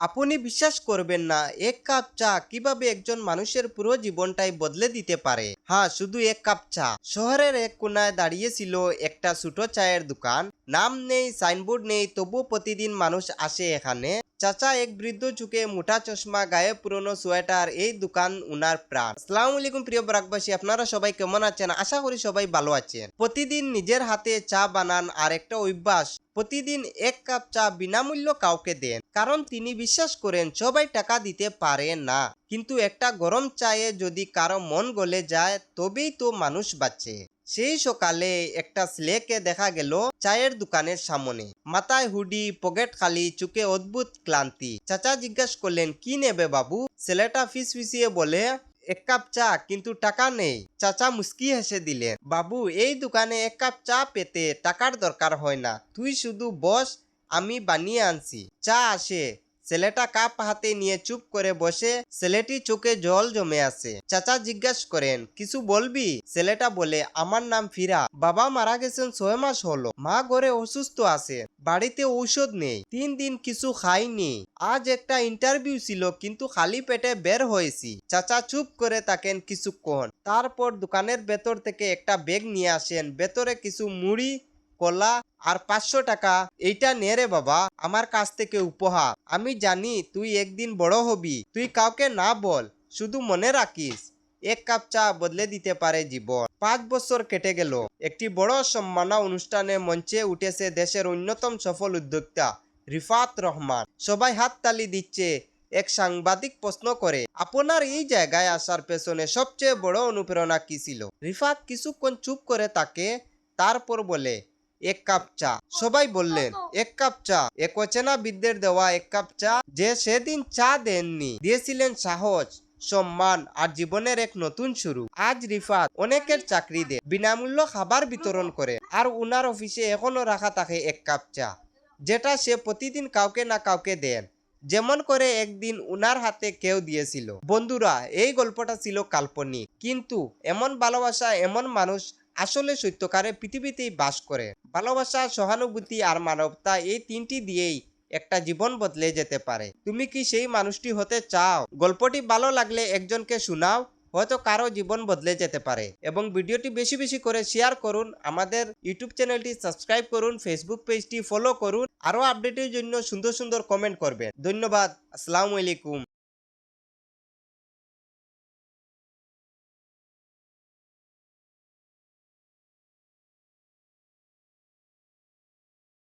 আপনি বিশ্বাস করবেন না, এক কাপ চা কীভাবে একজন মানুষের পুরো জীবনটাই বদলে দিতে পারে? হ্যাঁ শুধু এক কাপ চা। শহরের এক কোনায় দাঁড়িয়েছিল একটা ছোট চায়ের দোকান। নাম নেই, সাইনবোর্ড নেই তবু প্রতিদিন মানুষ আসে এখানে। চাচা এক বৃদ্ধ চুকে মোটা চশমা, গায়ে পুরনো সোয়েটার, এই দোকান উনার প্রাণ। আসসালামু আলাইকুম প্রিয় বরাকবাসী, আপনারা সবাই কেমন আছেন? আশা করি সবাই ভালো আছেন। প্রতিদিন নিজের হাতে চা বানান আর একটা অভ্যাস প্রতিদিন এক কাপ চা বিনামূল্য কাউকে দেন, কারণ তিনি বিশ্বাস করেন সবাই টাকা দিতে পারে না। কিন্তু একটা গরম চায়ে যদি কারও মন গলে যায়, তবেই তো মানুষ বাঁচে। সেই সকালে একটা ছেলেকে দেখা গেল চায়ের দোকানের সামনে। মাথায় হুডি, পকেট খালি চুকে অদ্ভুত ক্লান্তি। চাচা জিজ্ঞাসা করলেন, কি নেবে বাবু? ছেলেটা ফিস ফিসিয়ে বলে এক কাপ চা, কিন্তু টাকা নেই। চাচা মুস্কি হেসে দিলেন, বাবু, এই দোকানে এক কাপ চা পেতে টাকার দরকার হয় না। তুই শুধু বস, আমি বানিয়ে আনছি। চা আসে। ছেলেটা কাপ হাতে নিয়ে চুপ করে বসে, ছেলেটি চোখে জল জমে আছে। চাচা জিজ্ঞাসা করেন, কিছু বলবি? ছেলেটা বলে, আমার নাম ফিরা। বাবা মারা গেছেন ছয় মাস হলো। মা ঘরে অসুস্থ আছে। বাড়িতে ঔষধ নেই। তিন দিন কিছু খাইনি। আজ একটা ইন্টারভিউ ছিল, কিন্তু খালি পেটে বের হয়েছি চাচা চুপ করে থাকেন কিছুক্ষণ। তারপর দোকানের ভেতর থেকে একটা ব্যাগ নিয়ে আসেন। ভেতরে কিছু মুড়ি, কলা আর পাঁচশো টাকা, এইটা নে রে বাবা, আমার কাছ থেকে উপহার। আমি জানি তুই একদিন বড় হবি, তুই কাউকে না বল, শুধু মনে রাখিস, এক কাপ চা বদলে দিতে পারে জীবন। পাঁচ বছর কেটে গেল, একটি বড় সম্মাননা অনুষ্ঠানে মঞ্চে উঠেছে দেশের অন্যতম সফল উদ্যোক্তা রিফাত রহমান। সবাই হাততালি দিচ্ছে, এক সাংবাদিক প্রশ্ন করে, আপনার এই জায়গায় আসার পেছনে সবচেয়ে বড় অনুপ্রেরণা কি ছিল? রিফাত কিছুক্ষণ চুপ করে তাকে, তারপর বলে এক কাপ চা। সবাই বললেন, এক কাপ চা। এক অচেনা বিদ্যের দেওয়া এক কাপ চা যে সেদিন চা দেননি। দিয়েছিলেন সাহস, সম্মান আর জীবনের এক নতুন শুরু। আজ রিফাত অনেকের চাকরি দেয়, বিনামূল্য খাবার বিতরণ করে আর উনার অফিসে এখনও রাখা থাকে এক কাপ চা, যেটা সে প্রতিদিন কাউকে না কাউকে দেন। যেমন করে একদিন উনার হাতে কেউ দিয়েছিল। বন্ধুরা, এই গল্পটা ছিল কাল্পনিক। কিন্তু এমন ভালোবাসা, এমন মানুষ আসলে সত্যকারে পৃথিবীতেই বাস করে। ভালোবাসা, সহানুভূতি আর মানবতা এই তিনটি দিয়েই একটা জীবন বদলে যেতে পারে। তুমি কি সেই মানুষটি হতে চাও? গল্পটি ভালো লাগলে একজনকে শোনাও, হয়তো কারও জীবন বদলে যেতে পারে। এবং ভিডিওটি বেশি বেশি করে শেয়ার করুন, আমাদের ইউটিউব চ্যানেলটি সাবস্ক্রাইব করুন, ফেসবুক পেজটি ফলো করুন, আরও আপডেটের জন্য সুন্দর সুন্দর কমেন্ট করবেন। ধন্যবাদ, আসসালামু আলাইকুম।